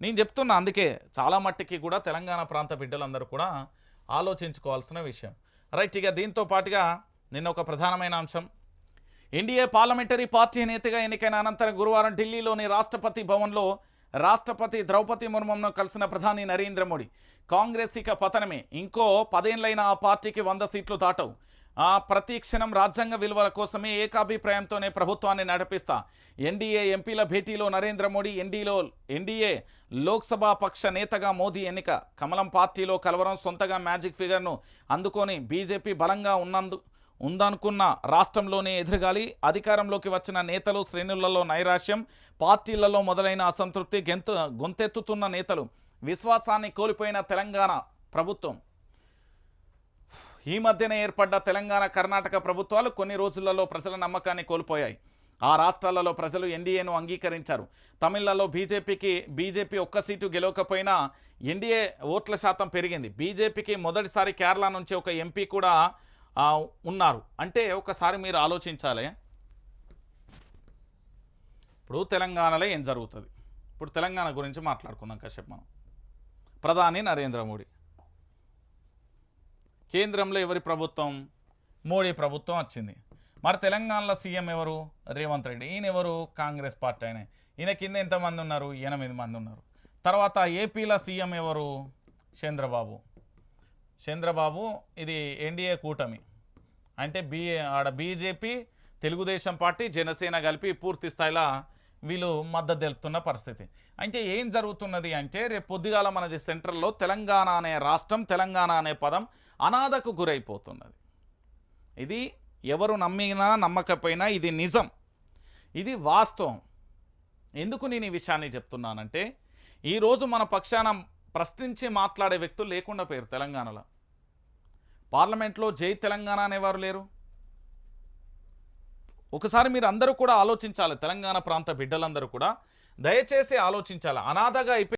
నేను చెప్తున్నా అందుకే చాలా మట్టికి కూడా తెలంగాణ ప్రాంత బిడ్డలందరూ కూడా ఆలోచించుకోవాల్సిన విషయం. రైట్ ఇక దీంతో పాటుగా నిన్న ఒక ప్రధానమైన అంశం. ఎన్డీఏ పార్లమెంటరీ పార్టీ నేతగా ఎన్నికైన అనంతరం గురువారం ఢిల్లీలోని రాష్ట్రపతి భవన్లో రాష్ట్రపతి ద్రౌపది ముర్మును కలిసిన ప్రధాని నరేంద్ర మోడీ. కాంగ్రెస్ ఇక పతనమే. ఇంకో పదేళ్ళైన ఆ పార్టీకి వంద సీట్లు దాటవు. ప్రతి క్షణం రాజ్యాంగ విలువల కోసమే ఏకాభిప్రాయంతోనే ప్రభుత్వాన్ని నడిపిస్తా. ఎన్డీఏ ఎంపీల భేటీలో నరేంద్ర మోడీ ఎన్డీలో ఎన్డీఏ లోక్సభ పక్ష నేతగా మోదీ ఎన్నిక. కమలం పార్టీలో కలవరం సొంతగా మ్యాజిక్ ఫిగర్ను అందుకొని బీజేపీ బలంగా ఉన్నందు ఉందనుకున్న రాష్ట్రంలోనే ఎదురుగాలి. అధికారంలోకి వచ్చిన నేతలు శ్రేణులలో నైరాశ్యం పార్టీలలో మొదలైన అసంతృప్తి గెంతు గొంతెత్తుతున్న నేతలు. విశ్వాసాన్ని కోల్పోయిన తెలంగాణ ప్రభుత్వం. ఈ మధ్యన ఏర్పడ్డ తెలంగాణ కర్ణాటక ప్రభుత్వాలు కొన్ని రోజులలో ప్రజల నమ్మకాన్ని కోల్పోయాయి. ఆ రాష్ట్రాలలో ప్రజలు ఎన్డీఏను అంగీకరించారు. తమిళ్ళలో బీజేపీకి బీజేపీ ఒక్క సీటు గెలవకపోయినా ఎన్డీఏ ఓట్ల శాతం పెరిగింది. బీజేపీకి మొదటిసారి కేరళ నుంచి ఒక ఎంపీ కూడా ఉన్నారు. అంటే ఒకసారి మీరు ఆలోచించాలి. ఇప్పుడు తెలంగాణలో ఏం జరుగుతుంది? ఇప్పుడు తెలంగాణ గురించి మాట్లాడుకుందాం కాసేపు మనం. ప్రధాని నరేంద్ర మోడీ. కేంద్రంలో ఎవరి ప్రభుత్వం? మోడీ ప్రభుత్వం వచ్చింది. మరి తెలంగాణలో సీఎం ఎవరు? రేవంత్ రెడ్డి. ఈయన ఎవరు? కాంగ్రెస్ పార్టీ ఆయన. ఈయన కింద ఎంతమంది ఉన్నారు? ఎనిమిది మంది ఉన్నారు. తర్వాత ఏపీలో సీఎం ఎవరు? చంద్రబాబు. చంద్రబాబు ఇది ఎన్డీఏ కూటమి. అంటే బీ ఆడ బీజేపీ తెలుగుదేశం పార్టీ జనసేన కలిపి పూర్తి స్థాయిలో వీళ్ళు మద్దతు తెలుపుతున్న పరిస్థితి. అంటే ఏం జరుగుతున్నది అంటే రేపు పొద్దుగాల మనది సెంట్రల్లో తెలంగాణ అనే రాష్ట్రం తెలంగాణ అనే పదం అనాథకు గురైపోతున్నది. ఇది ఎవరు నమ్మినా నమ్మకపోయినా ఇది నిజం. ఇది వాస్తవం. ఎందుకు నేను ఈ విషయాన్ని చెప్తున్నానంటే ఈరోజు మన పక్షాన ప్రశ్నించి మాట్లాడే వ్యక్తులు లేకుండా పోయారు తెలంగాణలో. పార్లమెంట్లో జై తెలంగాణ అనేవారు లేరు. ఒకసారి మీరు అందరూ కూడా ఆలోచించాలి. తెలంగాణ ప్రాంత బిడ్డలందరూ కూడా. దయచేసి ఆలోచించాలి. అనాథగా అయిపోయి